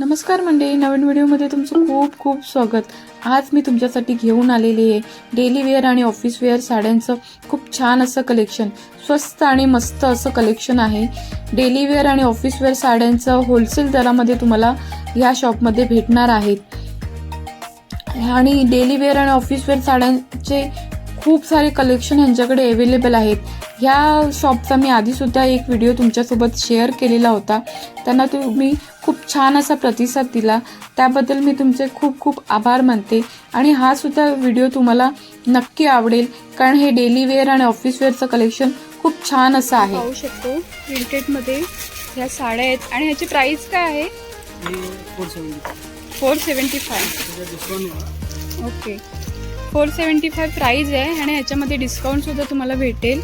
नमस्कार मंडळी नवीन व्हिडिओमध्ये तुमचं खूप खूप स्वागत. आज मी तुमच्यासाठी घेऊन आलेली आहे डेली वेअर आणि ऑफिस वेअर साड्यांचं खूप छान असं कलेक्शन. स्वस्त आणि मस्त असं कलेक्शन आहे. डेली वेअर आणि ऑफिस वेअर साड्यांचं होलसेल दरामध्ये तुम्हाला ह्या शॉपमध्ये भेटणार आहेत आणि डेली वेअर आणि ऑफिस वेअर साड्यांचे खूप सारे कलेक्शन यांच्याकडे अवेलेबल आहेत. ह्या शॉपचा मी आधीसुद्धा एक व्हिडिओ तुमच्यासोबत शेअर केलेला होता. त्यांना तुम्ही खूप छान असा प्रतिसाद दिला. त्याबद्दल मी तुमचे खूप खूप आभार मानते. आणि हा सुद्धा व्हिडिओ तुम्हाला नक्की आवडेल कारण हे डेली वेअर आणि ऑफिस वेअरचं कलेक्शन खूप छान असं आहे. पाहू शकतो प्रिंटेडमध्ये ह्या साड्या आहेत. आणि ह्याची प्राइस काय आहे? Four seventy five okay four seventy five price आहे आणि ह्याच्यामध्ये डिस्काउंट सुद्धा तुम्हाला भेटेल.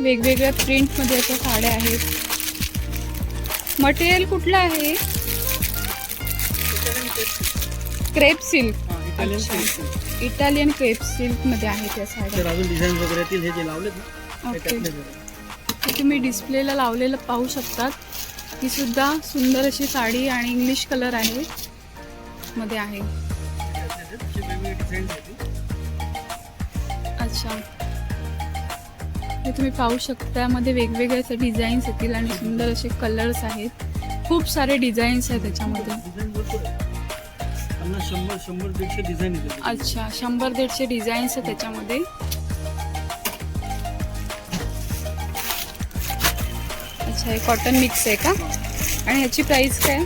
वेगवेगळ्या प्रिंटमध्ये अशा साड्या आहेत. मटेरियल कुठलं आहे? Crepe silk. इटालियन क्रेप सिल्कमध्ये आहेत या तर साड्या अजून डिझाईन वगैरे येतील हे जे लावलेत ना ते ओके. हे तुम्ही डिस्प्लेला लावलेलं पाहू शकतात. ही सुद्धा सुंदर अशी साडी आणि इंग्लिश कलर आहे. मध्ये आहे. त्यातलेच आहेत. असे वेगवेगळे डिझाईन्स येतील अच्छा हे तुम्ही पाहू शकता त्यामध्ये वेगवेगळे असे डिझाईन्स येतील आणि सुंदर असे कलर्स आहेत. खूप सारे डिझाईन्स आहेत त्याच्यामध्ये. अच्छा शंभर दीडशे डिझाईन्स आहेत त्याच्यामध्ये. अच्छा हे कॉटन मिक्स आहे का? आणि ह्याची प्राइस काय?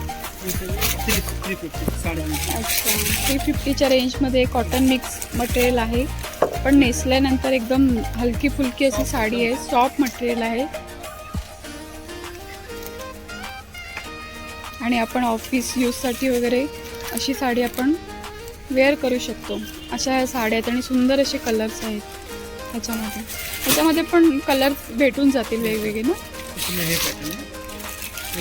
अच्छा थ्री फिफ्टीच्या रेंजमध्ये कॉटन मिक्स मटेरियल आहे. पण नेसल्यानंतर एकदम हलकी फुलकी अशी साडी आहे सॉफ्ट मटेरियल आहे. आणि आपण ऑफिस यूजसाठी वगैरे अशी साडी आपण वेअर करू शकतो. अशा साड्या आहेत आणि सुंदर असे कलर्स आहेत ह्याच्यामध्ये ह्याच्यामध्ये पण कलर भेटून जातील वेगवेगळे ना?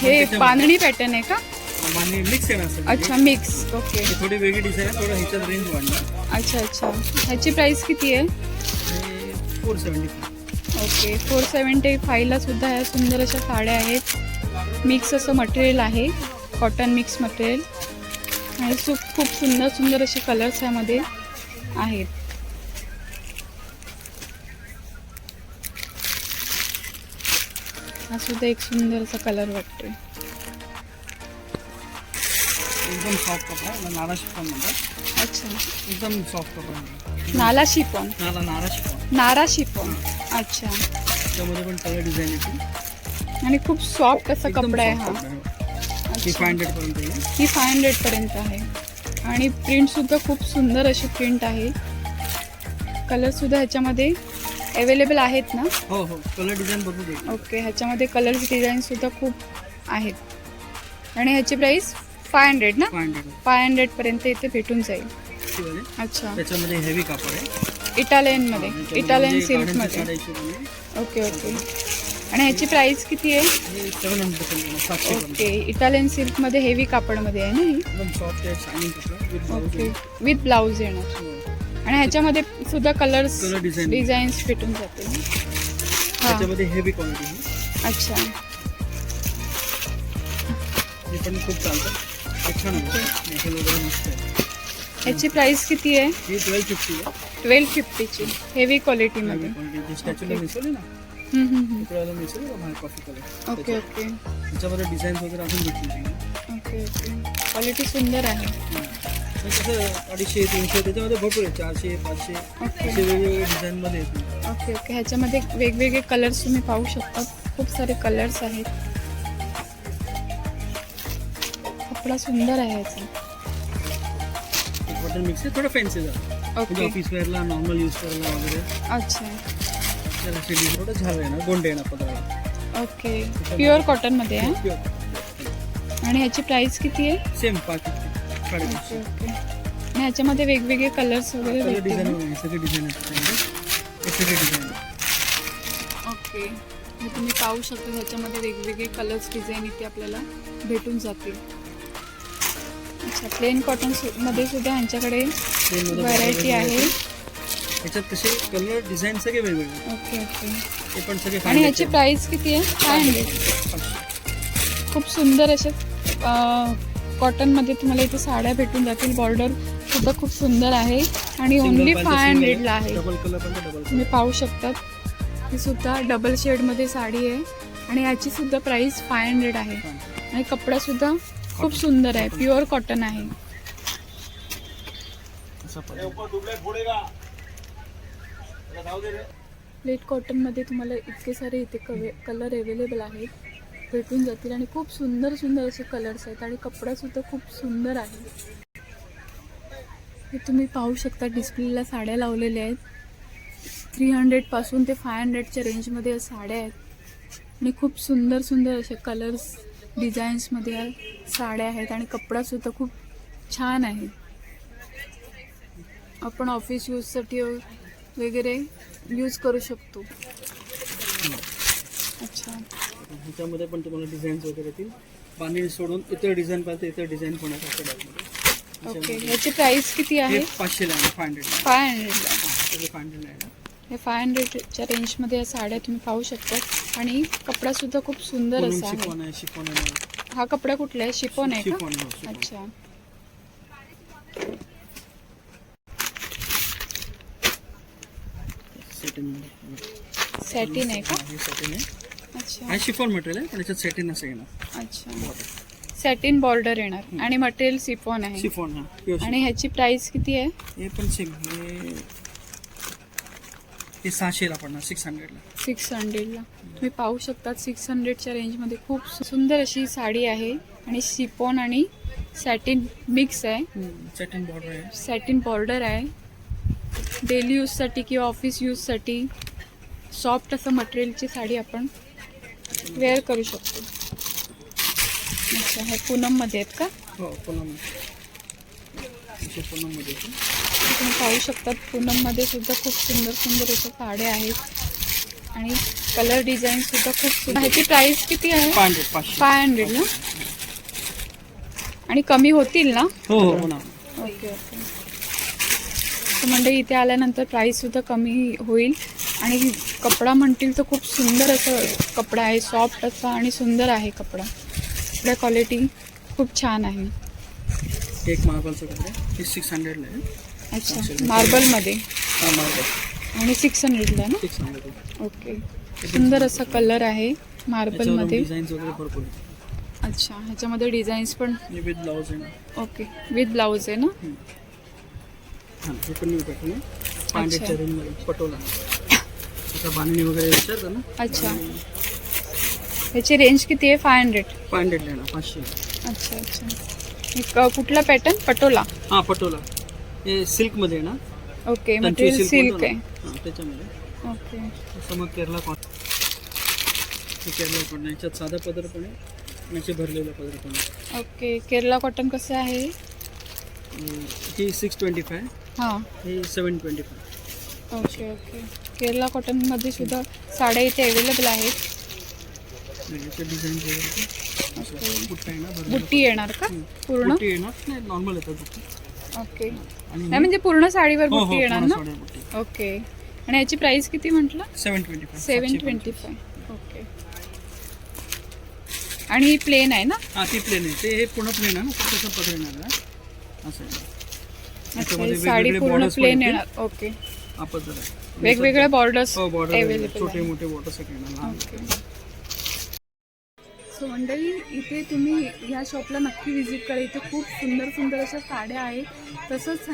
हे हे बांधणी पॅटर्न आहे का? मिक्स. अच्छा मिक्स ओके हे थोडी वेगळी डिझाईन आहे थोडं ह्याच्यात रेंज वाढणार. अच्छा अच्छा. ह्याची प्राइस किती आहे? हे four seventy okay four seventy फायला सुद्धा ह्या सुंदर अशा साड्या आहेत. मिक्स असं मटेरियल आहे कॉटन मिक्स मटेरियल आणि सु खूप सुंदर सुंदर असे कलर्स यामध्ये आहेत. हा सुद्धा एक सुंदर असा कलर वाटतोय. एकदम सॉफ्ट कपडा आहे. याला नारा शिफॉन म्हणतात अच्छा. एकदम सॉफ्ट कपडा आहे. नाला शिपॉन नाला नारा शिफॉन नारा शिपॉन अच्छा. त्यामध्ये पण कलर डिझाईन येतील आणि खूप सॉफ्ट असा कपडा आहे हा. ही अच्छा. फाय हंड्रेड पर्यंत येईल ही फाय हंड्रेडपर्यंत आहे. आणि प्रिंटसुद्धा खूप सुंदर अशी प्रिंट आहे. कलरसुद्धा ह्याच्यामध्ये अवेलेबल आहेत ना? हो हो. कलर डिझाईन बघू दे. ओके ह्याच्यामध्ये कलर्स डिझाईनसुद्धा खूप आहेत. आणि ह्याची प्राईस फाय हंड्रेड ना? Five hundred. हंड्रेडपर्यंत इथे भेटून जाईल. अच्छा. त्याच्यामध्ये हेवी कापड आहे. इटालियन गार्डनच्या सिल्कमध्ये साड्या हिशोबाने ओके ओके. आणि ह्याची प्राईस किती आहे? पर्यंत पर्यंत. ओके. इटालियन सिल्कमध्ये हेवी कापडमध्ये आहे ना ही? एकदम सॉफ्ट आहे कपडा. Blouse okay. विथ ब्लाऊज येणार. हो. आणि ह्याच्यामध्ये सुद्धा कलर्स. डिझाईन्स हां. त्याच्यामध्ये हेवी क्वालिटी अच्छा. हे पण खूप चालतं. हे। छान आहे मटेरियल वगैरे मस्त आहे ह्याची प्राइस किती आहे ही। ट्वेल्व फिफ्टी आहे ट्वेल्व फिफ्टीची हेवी हेवी क्वालिटीमध्ये क्वालिटी जी स्टॅच्यूला मिसळली ना हम्म, हम्म, हम्म. इकडे मिसळली का बाहेर कॉफी कलर ओके ओके त्याच्यामध्ये डिझाईन वगैरे अजून भेटतील ओके ओके क्वालिटी सुंदर आहे हे। कसं अडीचशे तीनशे त्याच्यामध्ये भरपूर आहे चारशे पाचशे ओके असे वेगवेगळे डिझाईनमध्ये येतील ओके ओके ह्याच्यामध्ये वेगवेगळे कलर्स तुम्ही पाहू शकता. खूप सारे कलर्स आहेत. कपडा सुंदर आहे ह्याचा बटन मिक्स आहे थोडं फॅन्सी झालं म्हणजे ओके ऑफिस वेअरला नॉर्मल यूज करायला वगैरे. अच्छा. त्याला शेडी थोडं झालं आहे ना गोंडे येणार पदराला ओके प्युअर कॉटनमध्ये आहे आणि ह्याची प्राइस किती आहे? सेम पाच ओके ओके आणि ह्याच्यामध्ये वेगवेगळे कलर्स वगैरे डिझाईन ना? सगळे डिझाईन ओके हे तुम्ही पाहू शकता ह्याच्यामध्ये वेगवेगळे कलर्स डिझाईन इथे आपल्याला भेटून जातील. अच्छा प्लेन कॉटनमध्ये सुद्धा ह्यांच्याकडे व्हरायटी आहे. त्याच्यात कसे कलर डिझाईन सगळे वेगवेगळे. Okay okay. ते पण सगळे आणि ह्याची प्राइस किती आहे? फाय हंड्रेड खूप सुंदर असे कॉटनमध्ये तुम्हाला इथे साड्या भेटून जातील. बॉर्डर सुद्धा खूप सुंदर आहे. आणि ओनली फाय हंड्रेडला आहे. डबल कलर पण डबल तुम्ही पाहू शकतात. ही सुद्धा डबल शेडमध्ये साडी आहे. आणि याची सुद्धा प्राइस फाय हंड्रेड आहे. आणि कपडा सुद्धा खूप सुंदर आहे. प्युअर कॉटन आहे. प्लेट कॉटनमध्ये तुम्हाला इतके सारे इथे कवे कलर अवेलेबल आहेत. भेटून जातील आणि खूप सुंदर सुंदर असे कलर्स आहेत आणि कपडासुद्धा खूप सुंदर आहे. हे तुम्ही पाहू शकता डिस्प्लेला साड्या लावलेल्या आहेत. थ्री हंड्रेडपासून ते फाय हंड्रेडच्या रेंजमध्ये साड्या आहेत. आणि खूप सुंदर सुंदर असे कलर्स डिझाईन्समध्ये या साड्या आहेत आणि कपडासुद्धा खूप छान आहे आपण ऑफिस यूजसाठी वगैरे यूज करू शकतो. अच्छा. ह्याच्यामध्ये पण तुम्हाला डिझाईन्स वगैरे येतील. बांधणी सोडून इतर डिझाईन पाहिजे इतर डिझाईन पण. ओके याची प्राइस किती आहे? पाचशेला आहे फाय हंड्रेडला फाय हंड्रेडला फाय हंड्रेडला आहे हे फाय हंड्रेडच्या रेंजमध्ये या साड्या तुम्ही पाहू शकता. आणि कपडासुद्धा खूप सुंदर असा आहे. हा कपडा कुठला आहे? शिफॉन आहे का? हो. अच्छा. सेटिन आहे का? अच्छा. शिफॉन मटेरियल आहे पण सेटिन असं येणार. अच्छा. सॅटिन बॉर्डर येणार. आणि मटेरियल सिफॉन आहे. शिफॉन हा. प्युअर आणि ह्याची प्राइस किती आहे? हे पण सेम हे सहाशेला पडणार सिक्स हंड्रेडला सिक्स हंड्रेडला तुम्ही पाहू शकता सिक्स हंड्रेडच्या रेंजमध्ये खूप सुंदर अशी साडी आहे आणि सिफॉन आणि सॅटिन मिक्स आहे. सेटिन बॉर्डर आहे. सॅटिन बॉर्डर आहे. डेली यूजसाठी किंवा ऑफिस यूजसाठी सॉफ्ट असं मटेरियलची साडी आपण वेअर करू शकतो. अच्छा हे पूनममध्ये आहेत का? हो पूनममध्ये येते. तुम्ही पाहू शकतात पूनममध्ये सुद्धा खूप सुंदर सुंदर अशा साड्या आहेत. आणि कलर डिझाईन सुद्धा खूप सुंदर. ह्याची प्राइस किती आहे? फाय हंड्रेड ना? आणि कमी होतील ना? हो हो होणार ओके ओके. तर मंडळी इथे आल्यानंतर प्राईससुद्धा कमी होईल. आणि कपडा म्हणतील तर खूप सुंदर असं कपडा आहे सॉफ्ट असा आणि सुंदर आहे कपडा. कपडा क्वालिटी खूप छान आहे. एक मार्बलचं कपडे हे सिक्स हंड्रेडला आहे. अच्छा. मार्बलमध्ये. हा मार्बल. आणि सिक्स हंड्रेडला ना? Six hundred okay. सुंदर असा कलर आहे मार्बलमध्ये. अच्छा ह्याच्यामध्ये डिझाईन्स पण विथ ब्लाऊज आहे ना. ओके विथ ब्लाऊज आहे ना? बांधणी वगैरे अच्छा. ह्याची रेंज किती आहे? फाय हंड्रेड फाय पाचशे. अच्छा अच्छा. कुठला पॅटर्न पटोला. हां पटोला. हे सिल्कमध्ये ना? ओके मटेरियल सिल्क आहे. ना. हां त्याच्यामध्ये. ओके. तसं मग केरला कॉट हे केरला कॉटन. याच्यात साधा पदर पण आहे याचे भरलेलं पदर पण आहे. ओके केरला कॉटन कसं आहे? अं, ही सिक्स ट्वेंटी फाय हां. हे seven twenty five okay okay. Kerala कॉटनमध्ये सुद्धा साड्या इथे अवेलेबल आहेत. याचे डिझाईन वगैरे ओके. बुट्टा आहे ना भरलेलं. बुट्टी येणार का? पूर्ण? बुट्टी येणार? नाही नॉर्मल येतात बुट्टी. ओके. नाही म्हणजे पूर्ण साडीवर हो हो बुट्टी येणार ना? ओके. आणि याची प्राइस किती म्हटलं? Seven twenty five seven twenty five okay. आणि ही प्लेन आहे ना? हां ती प्लेन आहे. ते हे पूर्ण प्लेन आहे ना? तसं पदर येणार असं अच्छा साडी पूर्ण प्लेन. येणार. ओके. वेगवेगळ्या बॉर्डर्स बॉर्डर अवेलेबल छोटे मोठे बॉर्डर सगळे येणार. सो मंडळी इथे तुम्ही ह्या शॉपला नक्की व्हिजिट करा. इथे खूप सुंदर सुंदर अशा साड्या आहेत. तसंच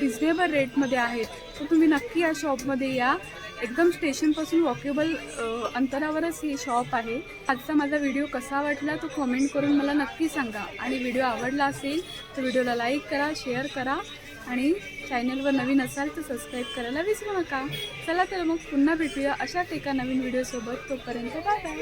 रिजनेबल रेटमध्ये आहेत. सो तुम्ही नक्की या शॉपमध्ये या. एकदम स्टेशनपासून वॉकेबल अंतरावरच ही शॉप आहे. आजचा माझा व्हिडिओ कसा वाटला तो कमेंट करून मला नक्की सांगा. आणि व्हिडिओ आवडला असेल तर व्हिडिओला लाईक करा शेअर करा. आणि चॅनलवर नवीन असाल तर सबस्क्राईब करायला विसरू नका. चला तर मग पुन्हा भेटूया अशाच एका नवीन व्हिडिओसोबत तोपर्यंत बाय बाय